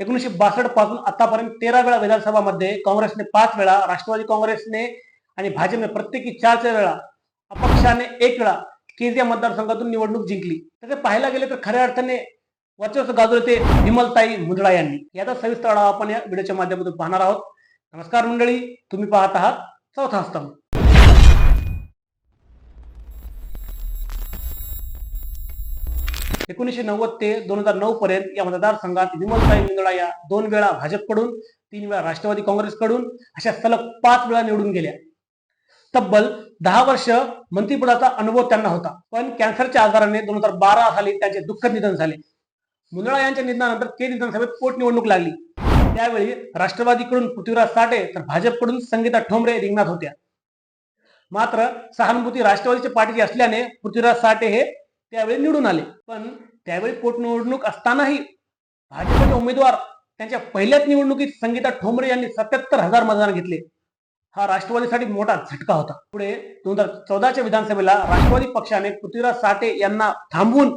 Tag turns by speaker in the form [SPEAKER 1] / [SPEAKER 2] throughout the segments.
[SPEAKER 1] एकोणीसशे बासष्टपासून आतापर्यंत तेरा वेळा विधानसभामध्ये काँग्रेसने पाच वेळा राष्ट्रवादी काँग्रेसने आणि भाजपने प्रत्येकी चार चार वेळा अपक्षाने एक वेळा केंद्रीय मतदारसंघातून निवडणूक जिंकली. तसे पाहायला गेले तर खऱ्या अर्थाने वर्चस्व गाजवले ते विमलताई मुंदडा यांनी. याचा सविस्तर आढावा आपण या व्हिडिओच्या माध्यमातून पाहणार आहोत. नमस्कार मंडळी तुम्ही पाहत आहात चौथा स्तंभ. एकोणीसशे नव्वद ते दोन हजार नऊ पर्यंत या मतदारसंघात विमलताई मुंदडा या दोन वेळा भाजपकडून तीन वेळा राष्ट्रवादी काँग्रेसकडून अशा सलग पाच वेळा निवडून गेल्या. तब्बल दहा वर्ष मंत्रिपदाचा अनुभव त्यांना होता. पण कॅन्सरच्या आजाराने दोन हजार बारा साली त्यांचे दुःखद निधन झाले. मुंदळा यांच्या निधनानंतर ते विधानसभेत पोटनिवडणूक लागली. त्यावेळी राष्ट्रवादीकडून पृथ्वीराज साठे तर भाजपकडून संगीता ठोंबरे रिंगणात होत्या. मात्र सहानुभूती राष्ट्रवादीच्या पाठीची असल्याने पृथ्वीराज साठे हे त्यावेळी निवडून आले. पण त्यावेळी पोटनिवडणूक असतानाही भाजपचे उमेदवार त्यांच्या पहिल्याच निवडणुकीत संगीता ठोंबरे यांनी सत्याहत्तर हजार मतदान घेतले. हा राष्ट्रवादीसाठी मोठा झटका होता. पुढे दोन हजार चौदाच्या विधानसभेला राष्ट्रवादी पक्षाने पृथ्वीराज साठे यांना थांबवून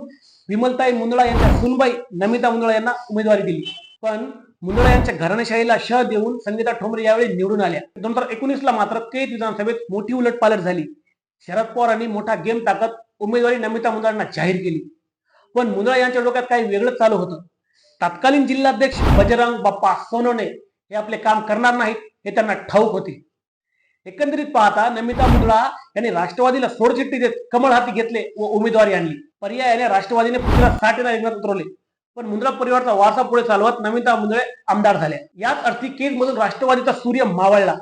[SPEAKER 1] विमलताई मुंदळा यांच्या सुनबाई नमिता मुंदळा यांना उमेदवारी दिली. पण मुंदळा यांच्या घराणेशाहीला शह देऊन संगीता ठोंबरे यावेळी निवडून आल्या. दोन हजार एकोणीसला मात्र केत विधानसभेत मोठी उलटपालट झाली. शरद पवारांनी मोठा गेम टाकत उमेदवारी नमिता मुंदळांना जाहीर केली. पण मुंदळा यांच्या डोक्यात काही वेगळंच चालू होतं. तत्कालीन जिल्हाध्यक्ष बजरंग बाप्पा सोनवणे हे आपले काम करणार नाहीत हे त्यांना ठाऊक होते. एकंदरीत पाहता नमिता मुंदळा यांनी राष्ट्रवादीला सोडचिट्टी देत कमळ हाती घेतले व उमेदवारी आणली. पर्यायाने राष्ट्रवादीने पुढच्या साठेला रिंगणात उतरवले. पण मुंद्रा परिवारचा वारसा पुढे चालवत नमिता मुंदळे आमदार झाल्या. याच अर्थी केज मधून राष्ट्रवादीचा सूर्य मावळला.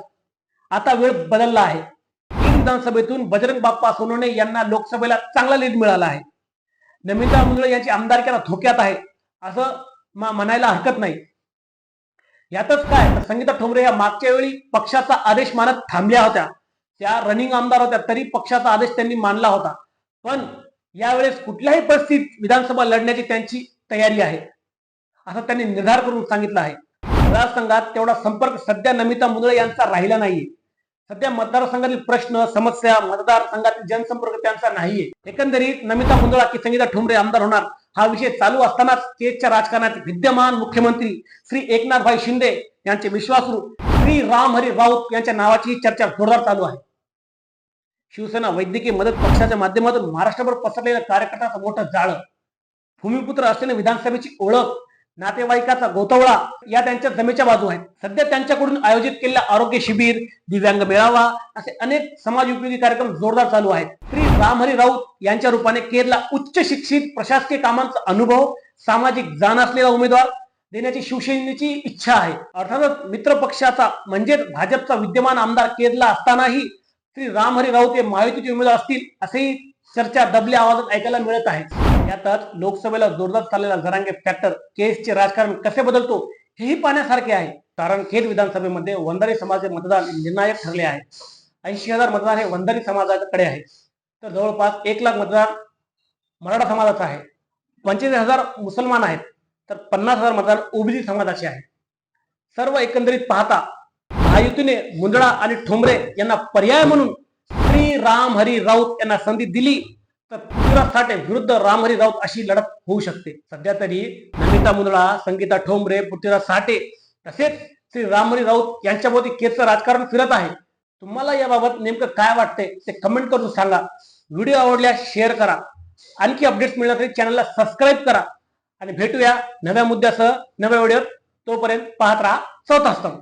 [SPEAKER 1] आता वेळ बदलला आहे. विधानसभेतून बजरंग बाप्पा सोनवणे यांना लोकसभेला चांगला लीड मिळाला आहे. नमिता मुंदळे यांची आमदारकीला धोक्यात आहे. असं म्हणायला हरकत नाही. यातच काय? तर संगीता ठोंबरे या मागच्या वेळी पक्षाचा आदेश मानत थांबल्या होत्या. त्या रनिंग आमदार होत्या तरी पक्षाचा आदेश त्यांनी मानला होता. पण यावेळेस कुठल्याही परिस्थितीत विधानसभा लढण्याची त्यांची तयारी आहे. असं त्यांनी निर्धार करून सांगितलं आहे. मतदारसंघात तेवढा संपर्क सध्या नमिता मुंदळे यांचा राहिला नाहीये. सध्या मतदारसंघातील प्रश्न समस्या मतदारसंघातील जनसंपर्क त्यांचा नाहीये. एकंदरीत नमिता मुंदळा की संगीता ठुमरे आमदार होणार हा विषय चालू असतानाच केजच्या राजकारणात विद्यमान मुख्यमंत्री श्री एकनाथभाई शिंदे यांचे विश्वासरू श्री रामहरी राऊत यांच्या नावाची चर्चा जोरदार चालू आहे. शिवसेना वैद्यकीय मदत पक्षाच्या माध्यमातून महाराष्ट्रभर पसरलेल्या कार्यकर्त्याचं मोठं जाळं. भूमिपुत्र असलेल्या विधानसभेची ओळख नातेवाईकाचा गोतवळा या त्यांच्या जमेच्या बाजू आहेत. सध्या त्यांच्याकडून आयोजित केलेल्या आरोग्य शिबिर दिव्यांग मेळावा असे अनेक समाज उपयोगी कार्यक्रम जोरदार चालू आहेत. श्री रामहरी राऊत यांच्या रूपाने केरला उच्च शिक्षित प्रशासकीय कामांचा अनुभव सामाजिक जाण असलेला उमेदवार देण्याची शिवसेनेची इच्छा आहे. अर्थातच मित्र पक्षाचा म्हणजेच भाजपचा विद्यमान आमदार केरला असतानाही श्री रामहरी राऊत हे महायुतीचे उमेदवार असतील असेही चर्चा दबल्या आवाजात ऐकायला मिळत आहे. यातच लोकसभेला जोरदार चाललेला जरांगे फॅक्टर केसचे राजकारण कसे बदलतो हेही पाहण्यासारखे आहे. कारण खेड विधानसभेमध्ये वंधारी समाजाचे मतदान निर्णायक ठरले आहे. ऐंशी हजार मतदान हे वंधारी समाजाकडे आहे. तर जवळपास एक लाख मतदान मराठा समाजाचं आहे. पंचेचाळीस हजार मुसलमान आहेत तर पन्नास हजार मतदान ओबीसी समाजाचे आहे. सर्व एकंदरीत पाहता महायुतीने मुंदळा आणि ठोंबरे यांना पर्याय म्हणून रामहरी राम हरी राऊत यांना संधी दिली तर पृथ्वीराज साठे विरुद्ध रामहरी राऊत अशी लढत होऊ शकते. सध्या तरी नमिता मुंदळा संगीता ठोंबरे पृथ्वीराज साठे तसेच श्री रामहरी राऊत यांच्याभोवती केसचं राजकारण फिरत आहे. तुम्हाला याबाबत नेमकं काय वाटतंय ते कमेंट करून सांगा. व्हिडिओ आवडल्यास शेअर करा. आणखी अपडेट्स मिळण्यासाठी चॅनलला सबस्क्राईब करा. आणि भेटूया नव्या मुद्द्यासह नव्या व्हिडिओत तोपर्यंत पाहत राहा. चौथा स्तंभ